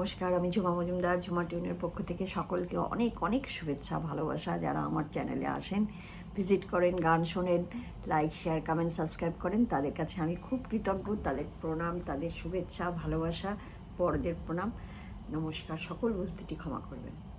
নমস্কার, আমি ঝুমা মজুমদার, ঝুমা টিউনের পক্ষ থেকে সকলকে অনেক অনেক শুভেচ্ছা, ভালোবাসা। যারা আমার চ্যানেলে আসেন, ভিজিট করেন, গান শোনেন, লাইক, শেয়ার, কমেন্ট, সাবস্ক্রাইব করেন, তাদের কাছে আমি খুব কৃতজ্ঞ। তাদের প্রণাম, তাদের শুভেচ্ছা, ভালোবাসা, বড়দের প্রণাম। নমস্কার, সকল বস্তুটি ক্ষমা করবেন।